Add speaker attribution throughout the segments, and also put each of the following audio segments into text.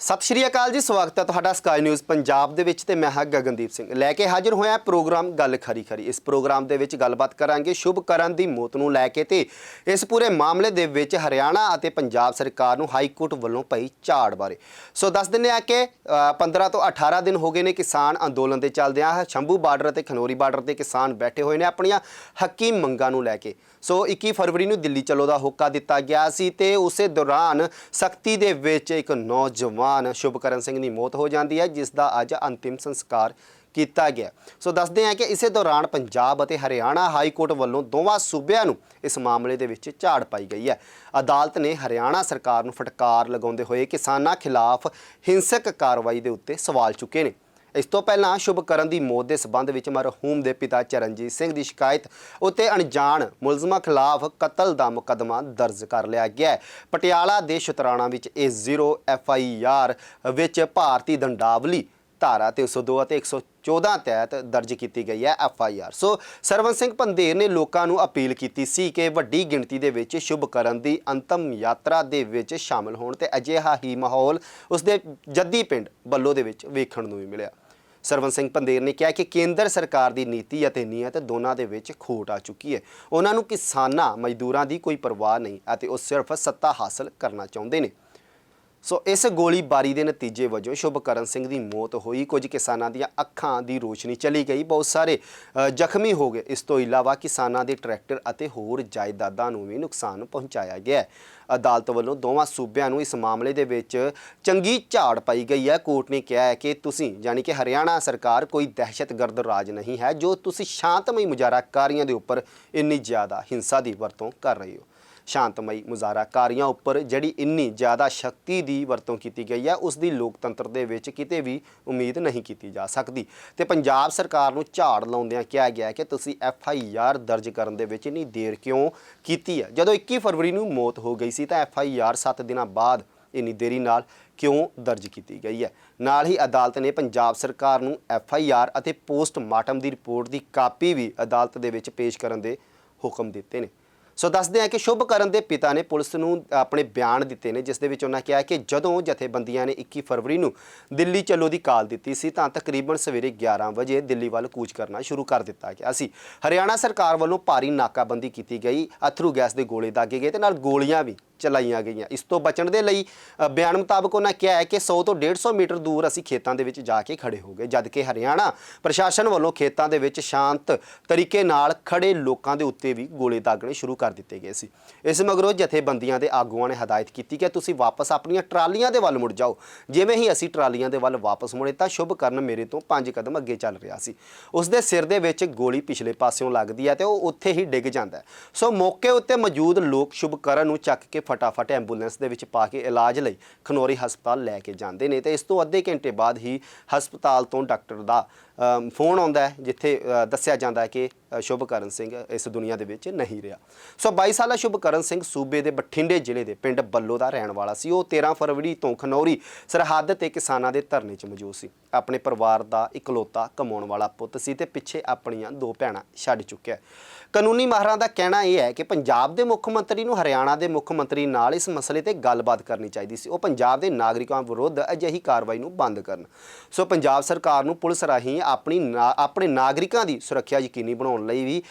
Speaker 1: ਸਤਿ ਸ਼੍ਰੀ ਅਕਾਲ ਜੀ ਸਵਾਗਤ ਹੈ ਤੁਹਾਡਾ ਸਕਾਈ ਨਿਊਜ਼ ਪੰਜਾਬ ਦੇ ਵਿੱਚ ਤੇ ਮੈਂ ਹਾਂ ਗਗਨਦੀਪ ਸਿੰਘ। ਲੈ ਕੇ ਹਾਜ਼ਰ ਹੋਇਆ ਪ੍ਰੋਗਰਾਮ ਗੱਲ ਖਰੀ ਖਰੀ। ਇਸ ਪ੍ਰੋਗਰਾਮ ਦੇ ਵਿੱਚ ਗੱਲਬਾਤ ਕਰਾਂਗੇ ਸ਼ੁਭ ਕਰਨ ਦੀ ਮੌਤ ਨੂੰ ਲੈ ਕੇ ਤੇ ਇਸ ਪੂਰੇ ਮਾਮਲੇ ਦੇ ਵਿੱਚ ਹਰਿਆਣਾ ਅਤੇ ਪੰਜਾਬ ਸਰਕਾਰ ਨੂੰ ਹਾਈ ਕੋਰਟ ਵੱਲੋਂ ਪਈ ਝਾੜ ਬਾਰੇ। ਸੋ ਦੱਸ ਦਿੰਦੇ ਆ ਕਿ ਅ, 15 ਤੋਂ 18 ਦਿਨ ਹੋ ਗਏ ਨੇ ਕਿਸਾਨ ਅੰਦੋਲਨ ਦੇ ਚੱਲਦਿਆਂ। ਸ਼ੰਭੂ ਬਾਰਡਰ ਅਤੇ ਖਨੋਰੀ ਬਾਰਡਰ ਤੇ ਕਿਸਾਨ ਬੈਠੇ ਹੋਏ ਨੇ ਆਪਣੀਆਂ ਹੱਕੀ ਮੰਗਾਂ ਨੂੰ ਲੈ ਕੇ। ਸੋ 21 ਫਰਵਰੀ ਨੂੰ ਦਿੱਲੀ ਚਲੋ ਦਾ ਹੋਕਾ ਦਿੱਤਾ ਗਿਆ ਸੀ ਤੇ ਉਸੇ ਦੌਰਾਨ ਸਖਤੀ ਦੇ ਵਿੱਚ ਇੱਕ ਨੌਜਵਾਨ ਸ਼ੁਭਕਰਨ ਸਿੰਘ ਦੀ ਮੌਤ ਹੋ ਜਾਂਦੀ ਹੈ, ਜਿਸ ਦਾ ਅੱਜ ਅੰਤਿਮ ਸੰਸਕਾਰ ਕੀਤਾ ਗਿਆ ਸੋ ਦੱਸਦੇ ਹਾਂ ਕਿ ਇਸੇ ਦੌਰਾਨ ਪੰਜਾਬ ਅਤੇ ਹਰਿਆਣਾ ਹਾਈ ਕੋਰਟ ਵੱਲੋਂ ਦੋਵਾਂ ਸੂਬਿਆਂ ਨੂੰ ਇਸ ਮਾਮਲੇ ਦੇ ਵਿੱਚ ਝਾੜ ਪਾਈ ਗਈ ਹੈ। ਅਦਾਲਤ ਨੇ ਹਰਿਆਣਾ ਸਰਕਾਰ ਨੂੰ ਫਟਕਾਰ ਲਗਾਉਂਦੇ ਹੋਏ ਕਿਸਾਨਾਂ ਖਿਲਾਫ ਹਿੰਸਕ ਕਾਰਵਾਈ ਦੇ ਉੱਤੇ ਸਵਾਲ ਚੁੱਕੇ ਨੇ। ਇਸ ਤੋਂ ਪਹਿਲਾਂ ਸ਼ੁਭਕਰਨ ਦੀ ਮੌਤ ਦੇ ਸਬੰਧ ਵਿੱਚ ਮਰਹੂਮ ਦੇ ਪਿਤਾ ਚਰਨਜੀਤ ਸਿੰਘ ਦੀ ਸ਼ਿਕਾਇਤ ਉੱਤੇ ਅਣਜਾਣ ਮੁਲਜ਼ਮਾਂ ਖਿਲਾਫ ਕਤਲ ਦਾ ਮੁਕੱਦਮਾ ਦਰਜ ਕਰ ਲਿਆ ਗਿਆ ਹੈ। ਪਟਿਆਲਾ ਦੇ ਸ਼ਤਰਾਣਾ ਵਿੱਚ ਇਹ 0 ਐਫ ਆਈ ਆਰ ਵਿੱਚ ਭਾਰਤੀ ਦੰਡਾਵਲੀ ਧਾਰਾ 302 ਅਤੇ 114 ਤਹਿਤ ਦਰਜ ਕੀਤੀ ਗਈ ਹੈ ਐਫ ਆਈ ਆਰ। ਸੋ ਸਰਵਨ ਸਿੰਘ ਪੰਧੇਰ ਨੇ ਲੋਕਾਂ ਨੂੰ ਅਪੀਲ ਕੀਤੀ ਸੀ ਕਿ ਵੱਡੀ ਗਿਣਤੀ ਦੇ ਵਿੱਚ ਸ਼ੁਭ ਕਰਨ ਦੀ ਅੰਤਮ ਯਾਤਰਾ ਦੇ ਵਿੱਚ ਸ਼ਾਮਲ ਹੋਣ ਤੇ ਅਜਿਹਾ ਹੀ ਮਾਹੌਲ ਉਸਦੇ ਜੱਦੀ ਪਿੰਡ ਬੱਲੋ ਦੇ ਵਿੱਚ ਵੇਖਣ ਨੂੰ ਵੀ ਮਿਲਿਆ। ਸਰਵਨ ਸਿੰਘ ਪੰਦੇਰ ਨੇ ਕਿਹਾ ਕਿ ਕੇਂਦਰ ਸਰਕਾਰ ਦੀ ਨੀਤੀ ਅਤੇ ਨੀਅਤ ਦੋਨਾਂ ਦੇ ਵਿੱਚ ਖੋਟ ਆ ਚੁੱਕੀ ਹੈ। ਉਹਨਾਂ ਨੂੰ ਕਿਸਾਨਾਂ, ਮਜ਼ਦੂਰਾਂ ਦੀ ਕੋਈ ਪਰਵਾਹ ਨਹੀਂ ਅਤੇ ਉਹ ਸਿਰਫ ਸੱਤਾ ਹਾਸਲ ਕਰਨਾ ਚਾਹੁੰਦੇ ਨੇ। ਸੋ ਇਸ ਗੋਲੀਬਾਰੀ ਦੇ ਨਤੀਜੇ ਵਜੋਂ ਸ਼ੁਭਕਰਨ ਸਿੰਘ ਦੀ ਮੌਤ ਹੋਈ। ਕੁਝ ਕਿਸਾਨਾਂ ਦੀਆਂ ਅੱਖਾਂ ਦੀ ਰੋਸ਼ਨੀ ਚਲੀ ਗਈ। ਬਹੁਤ ਸਾਰੇ ਜ਼ਖਮੀ ਹੋ ਗਏ। ਇਸ ਤੋਂ ਇਲਾਵਾ ਕਿਸਾਨਾਂ ਦੇ ਟਰੈਕਟਰ ਅਤੇ ਹੋਰ ਜਾਇਦਾਦਾਂ ਨੂੰ ਵੀ ਨੁਕਸਾਨ ਪਹੁੰਚਾਇਆ ਗਿਆ ਅਦਾਲਤ ਵੱਲੋਂ ਦੋਵਾਂ ਸੂਬਿਆਂ ਨੂੰ ਇਸ ਮਾਮਲੇ ਦੇ ਵਿੱਚ ਚੰਗੀ ਝਾੜ ਪਾਈ ਗਈ ਹੈ। ਕੋਰਟ ਨੇ ਕਿਹਾ ਹੈ ਕਿ ਤੁਸੀਂ, ਯਾਨੀ ਕਿ ਹਰਿਆਣਾ ਸਰਕਾਰ ਕੋਈ ਦਹਿਸ਼ਤਗਰਦ ਰਾਜ ਨਹੀਂ ਹੈ, ਜੋ ਤੁਸੀਂ ਸ਼ਾਂਤਮਈ ਮੁਜ਼ਾਹਰਾਕਾਰੀਆਂ ਦੇ ਉੱਪਰ ਇੰਨੀ ਜ਼ਿਆਦਾ ਹਿੰਸਾ ਦੀ ਵਰਤੋਂ ਕਰ ਰਹੇ ਹੋ। ਸ਼ਾਂਤਮਈ ਮੁਜ਼ਾਹਰਾਕਾਰੀਆਂ ਉੱਪਰ ਜਿਹੜੀ ਇੰਨੀ ਜ਼ਿਆਦਾ ਸ਼ਕਤੀ ਦੀ ਵਰਤੋਂ ਕੀਤੀ ਗਈ ਹੈ, ਉਸ ਦੀ ਲੋਕਤੰਤਰ ਦੇ ਵਿੱਚ ਕਿਤੇ ਵੀ ਉਮੀਦ ਨਹੀਂ ਕੀਤੀ ਜਾ ਸਕਦੀ। ਤੇ ਪੰਜਾਬ ਸਰਕਾਰ ਨੂੰ ਝਾੜ ਲਾਉਂਦਿਆਂ ਕਿਹਾ ਗਿਆ ਕਿ ਤੁਸੀਂ ਐਫ ਆਈ ਆਰ ਦਰਜ ਕਰਨ ਦੇ ਵਿੱਚ ਇੰਨੀ ਦੇਰ ਕਿਉਂ ਕੀਤੀ ਹੈ? ਜਦੋਂ 21 ਫਰਵਰੀ ਨੂੰ ਮੌਤ ਹੋ ਗਈ ਸੀ ਤਾਂ ਐਫ ਆਈ ਆਰ 7 ਦਿਨਾਂ ਬਾਅਦ ਇੰਨੀ ਦੇਰੀ ਨਾਲ ਕਿਉਂ ਦਰਜ ਕੀਤੀ ਗਈ ਹੈ? ਨਾਲ ਹੀ ਅਦਾਲਤ ਨੇ ਪੰਜਾਬ ਸਰਕਾਰ ਨੂੰ ਐਫ ਆਈ ਆਰ ਅਤੇ ਪੋਸਟਮਾਰਟਮ ਦੀ ਰਿਪੋਰਟ ਦੀ ਕਾਪੀ ਵੀ ਅਦਾਲਤ ਦੇ ਵਿੱਚ ਪੇਸ਼ ਕਰਨ ਦੇ ਹੁਕਮ ਦਿੱਤੇ ਨੇ। ਸੋ ਦੱਸਦੇ ਹਾਂ ਕਿ ਸ਼ੁਭਕਰਨ ਦੇ ਪਿਤਾ ਨੇ ਪੁਲਿਸ ਨੂੰ ਆਪਣੇ ਬਿਆਨ ਦਿੱਤੇ ਨੇ, ਜਿਸ ਦੇ ਵਿੱਚ ਉਹਨਾਂ ਕਿਹਾ ਕਿ ਜਦੋਂ ਜਥੇਬੰਦੀਆਂ ਨੇ 21 ਫਰਵਰੀ ਨੂੰ ਦਿੱਲੀ ਚੱਲੋ ਦੀ ਕਾਲ ਦਿੱਤੀ ਸੀ, ਤਾਂ ਤਕਰੀਬਨ ਸਵੇਰੇ 11 ਵਜੇ ਦਿੱਲੀ ਵੱਲ ਕੂਚ ਕਰਨਾ ਸ਼ੁਰੂ ਕਰ ਦਿੱਤਾ ਗਿਆ ਸੀ। ਹਰਿਆਣਾ ਸਰਕਾਰ ਵੱਲੋਂ ਭਾਰੀ ਨਾਕਾਬੰਦੀ ਕੀਤੀ ਗਈ, ਅਥਰੂ ਗੈਸ ਦੇ ਗੋਲੇ ਦਾਗੇ ਗਏ ਤੇ ਨਾਲ ਗੋਲੀਆਂ ਵੀ ਚਲਾਈਆਂ ਗਈਆਂ। ਇਸ ਤੋਂ ਬਚਣ ਦੇ ਲਈ ਬਿਆਨ ਮੁਤਾਬਕ ਉਹਨਾਂ ਕਿਹਾ ਹੈ ਕਿ 100 ਤੋਂ 150 ਮੀਟਰ ਦੂਰ ਅਸੀਂ ਖੇਤਾਂ ਦੇ ਵਿੱਚ ਜਾ ਕੇ ਖੜੇ ਹੋ ਗਏ, ਜਦ ਕਿ ਹਰਿਆਣਾ ਪ੍ਰਸ਼ਾਸਨ ਵੱਲੋਂ ਖੇਤਾਂ ਦੇ ਵਿੱਚ ਸ਼ਾਂਤ ਤਰੀਕੇ ਨਾਲ ਖੜੇ ਲੋਕਾਂ ਦੇ ਉੱਤੇ ਵੀ ਗੋਲੇ ਦਾਗਣੇ ਸ਼ੁਰੂ ਕਰ ਦਿੱਤੇ ਗਏ ਸੀ। ਇਸ ਮਗਰੋਂ ਜਥੇਬੰਦੀਆਂ ਦੇ ਆਗੂਆਂ ਨੇ ਹਦਾਇਤ ਕੀਤੀ ਕਿ ਤੁਸੀਂ ਵਾਪਸ ਆਪਣੀਆਂ ਟਰਾਲੀਆਂ ਦੇ ਵੱਲ ਮੁੜ ਜਾਓ। ਜਿਵੇਂ ਹੀ ਅਸੀਂ ਟਰਾਲੀਆਂ ਦੇ ਵੱਲ ਵਾਪਸ ਮੁੜੇ ਤਾਂ ਸ਼ੁਭ ਕਰਨ ਮੇਰੇ ਤੋਂ 5 ਕਦਮ ਅੱਗੇ ਚੱਲ ਰਿਹਾ ਸੀ। ਉਸ ਦੇ ਸਿਰ ਦੇ ਵਿੱਚ ਗੋਲੀ ਪਿਛਲੇ ਪਾਸਿਓਂ ਲੱਗਦੀ ਹੈ ਤੇ ਉਹ ਉੱਥੇ ਹੀ ਡਿੱਗ ਜਾਂਦਾ ਸੋ ਮੌਕੇ ਉੱਤੇ ਮੌਜੂਦ ਲੋਕ ਸ਼ੁਭਕਰਨ ਨੂੰ ਚੱਕ ਕੇ ਫਟਾਫਟ ਐਂਬੂਲੈਂਸ ਦੇ ਵਿੱਚ ਪਾ ਕੇ ਇਲਾਜ ਲਈ ਖਨੋਰੀ ਹਸਪਤਾਲ ਲੈ ਕੇ ਜਾਂਦੇ ਨੇ ਤੇ ਇਸ ਤੋਂ ਅੱਧੇ ਘੰਟੇ ਬਾਅਦ ਹੀ ਹਸਪਤਾਲ ਤੋਂ ਡਾਕਟਰ ਦਾ ਫੋਨ ਆਉਂਦਾ ਹੈ, ਜਿੱਥੇ ਦੱਸਿਆ ਜਾਂਦਾ ਹੈ ਕਿ ਸ਼ੁਭਕਰਨ ਸਿੰਘ ਇਸ ਦੁਨੀਆ ਦੇ ਵਿੱਚ ਨਹੀਂ ਰਿਹਾ। ਸੋ 22 ਸਾਲਾ ਸ਼ੁਭਕਰਨ ਸਿੰਘ ਸੂਬੇ ਦੇ ਬਠਿੰਡੇ ਜ਼ਿਲ੍ਹੇ ਦੇ ਪਿੰਡ ਬੱਲੋ ਦਾ ਰਹਿਣ ਵਾਲਾ ਸੀ। ਉਹ 13 ਫਰਵਰੀ ਤੋਂ ਖਨੌਰੀ ਸਰਹੱਦ ਤੇ ਕਿਸਾਨਾਂ ਦੇ ਧਰਨੇ 'ਚ ਮੌਜੂਦ ਸੀ। ਆਪਣੇ ਪਰਿਵਾਰ ਦਾ ਇਕਲੌਤਾ ਕਮਾਉਣ ਵਾਲਾ ਪੁੱਤ ਸੀ ਤੇ ਪਿੱਛੇ ਆਪਣੀਆਂ ਦੋ ਭੈਣਾਂ ਛੱਡ ਚੁੱਕਿਆ ਕਾਨੂੰਨੀ ਮਾਹਰਾਂ ਦਾ ਕਹਿਣਾ ਇਹ ਹੈ ਕਿ ਪੰਜਾਬ ਦੇ ਮੁੱਖ ਮੰਤਰੀ ਨੂੰ ਹਰਿਆਣਾ ਦੇ ਮੁੱਖ ਮੰਤਰੀ ਨਾਲ ਇਸ ਮਸਲੇ ਤੇ ਗੱਲਬਾਤ ਕਰਨੀ ਚਾਹੀਦੀ ਸੀ। ਉਹ ਪੰਜਾਬ ਦੇ ਨਾਗਰਿਕਾਂ ਵਿਰੁੱਧ ਅਜਿਹੀ ਕਾਰਵਾਈ ਨੂੰ ਬੰਦ ਕਰਨ। ਸੋ ਪੰਜਾਬ ਸਰਕਾਰ ਨੂੰ ਪੁਲਿਸ ਰਾਹੀਂ ਆਪਣੀ ਨਾ- ਆਪਣੇ ਨਾਗਰਿਕਾਂ ਦੀ ਸੁਰੱਖਿਆ ਯਕੀਨੀ ਬਣਾਉਣ ਲਈ ਵੀ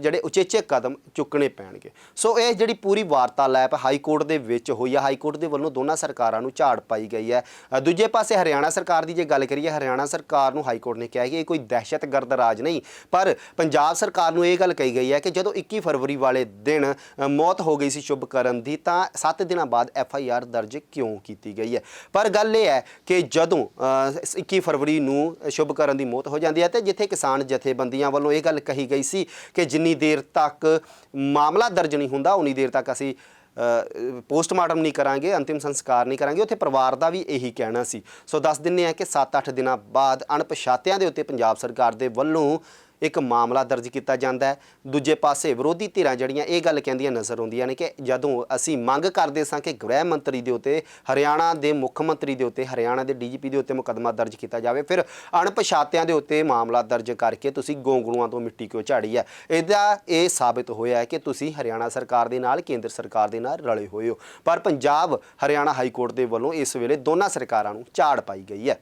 Speaker 1: ਜਿਹੜੇ ਉਚੇਚੇ ਕਦਮ ਚੁੱਕਣੇ ਪੈਣਗੇ। ਸੋ ਇਹ ਜਿਹੜੀ ਪੂਰੀ ਵਾਰਤਾਲਾਪ ਹਾਈ ਕੋਰਟ ਦੇ ਵਿੱਚ ਹੋਈ ਹੈ ਹਾਈ ਕੋਰਟ ਦੇ ਵੱਲੋਂ ਦੋਨਾਂ ਸਰਕਾਰਾਂ ਨੂੰ ਝਾੜ ਪਾਈ ਗਈ ਹੈ। ਦੂਜੇ ਪਾਸੇ ਹਰਿਆਣਾ ਸਰਕਾਰ ਦੀ ਜੇ ਗੱਲ ਕਰੀਏ ਹਰਿਆਣਾ ਸਰਕਾਰ ਨੂੰ ਹਾਈ ਕੋਰਟ ਨੇ ਕਿਹਾ ਕਿ ਇਹ ਕੋਈ ਦਹਿਸ਼ਤਗਰਦ ਰਾਜ ਨਹੀਂ। ਪਰ ਪੰਜਾਬ ਸਰਕਾਰ ਨੂੰ ਇਹ ਗੱਲ ਕਹੀ ਗਈ ਹੈ ਕਿ ਜਦੋਂ 21 ਫਰਵਰੀ ਵਾਲੇ ਦਿਨ ਮੌਤ ਹੋ ਗਈ ਸੀ ਸ਼ੁਭਕਰਨ ਦੀ ਤਾਂ 7 ਦਿਨਾਂ ਬਾਅਦ ਐਫ ਆਈ ਆਰ ਦਰਜ ਕਿਉਂ ਕੀਤੀ ਗਈ ਹੈ? ਪਰ ਗੱਲ ਇਹ ਹੈ ਕਿ ਜਦੋਂ ਅ, 21 ਫਰਵਰੀ ਨੂੰ ਸ਼ੁਭਕਰਨ ਦੀ ਮੌਤ ਹੋ ਜਾਂਦੀ ਹੈ ਤੇ ਜਿੱਥੇ ਕਿਸਾਨ ਜਥੇਬੰਦੀਆਂ ਵੱਲੋਂ ਇਹ ਗੱਲ ਕਹੀ ਗਈ ਸੀ ਕਿ ਜਿੰਨੀ ਦੇਰ ਤੱਕ ਮਾਮਲਾ ਦਰਜ ਨਹੀਂ ਹੁੰਦਾ ਉਨੀ ਦੇਰ ਤੱਕ ਅਸੀਂ ਅ, ਪੋਸਟਮਾਰਟਮ ਨਹੀਂ ਕਰਾਂਗੇ ਅੰਤਿਮ ਸੰਸਕਾਰ ਨਹੀਂ ਕਰਾਂਗੇ। ਉੱਥੇ ਪਰਿਵਾਰ ਦਾ ਵੀ ਇਹੀ ਕਹਿਣਾ ਸੀ। ਸੋ ਦੱਸ ਦਿੰਨੇ ਆ ਕਿ 7-8 ਦਿਨਾਂ ਬਾਅਦ ਅਣਪਛਾਤਿਆਂ ਦੇ ਉੱਤੇ ਪੰਜਾਬ ਸਰਕਾਰ ਦੇ ਵੱਲੋਂ ਇੱਕ ਮਾਮਲਾ ਦਰਜ ਕੀਤਾ ਜਾਂਦਾ ਹੈ। ਦੂਜੇ ਪਾਸੇ ਵਿਰੋਧੀ ਧਿਰਾਂ ਜਿਹੜੀਆਂ, ਇਹ ਗੱਲ ਕਹਿੰਦੀਆਂ ਨਜ਼ਰ ਆਉਂਦੀਆਂ ਨੇ ਕਿ ਜਦੋਂ ਅਸੀਂ ਮੰਗ ਕਰਦੇ ਸਾਂ ਕਿ ਗ੍ਰਹਿ ਮੰਤਰੀ ਦੇ ਉੱਤੇ, ਹਰਿਆਣਾ ਦੇ ਮੁੱਖ ਮੰਤਰੀ ਦੇ ਉੱਤੇ, ਹਰਿਆਣਾ ਦੇ ਡੀਜੀਪੀ ਦੇ ਉੱਤੇ ਮੁਕੱਦਮਾ ਦਰਜ ਕੀਤਾ ਜਾਵੇ, ਫਿਰ ਅਣਪਛਾਤਿਆਂ ਦੇ ਉੱਤੇ ਮਾਮਲਾ ਦਰਜ ਕਰਕੇ ਤੁਸੀਂ ਗੋਂਗਲੂਆਂ ਤੋਂ ਮਿੱਟੀ ਕਿਉਂ ਝਾੜੀ ਹੈ? ਇਹਦਾ ਇਹ ਸਾਬਿਤ ਹੋਇਆ ਹੈ ਕਿ ਤੁਸੀਂ ਹਰਿਆਣਾ ਸਰਕਾਰ ਦੇ ਨਾਲ, ਕੇਂਦਰ ਸਰਕਾਰ ਦੇ ਨਾਲ ਰਲੇ ਹੋਏ ਹੋ। ਪਰ ਪੰਜਾਬ, ਹਰਿਆਣਾ ਹਾਈ ਕੋਰਟ ਦੇ ਵੱਲੋਂ ਇਸ ਵੇਲੇ ਦੋਨਾਂ ਸਰਕਾਰਾਂ ਨੂੰ ਝਾੜ ਪਾਈ ਗਈ ਹੈ।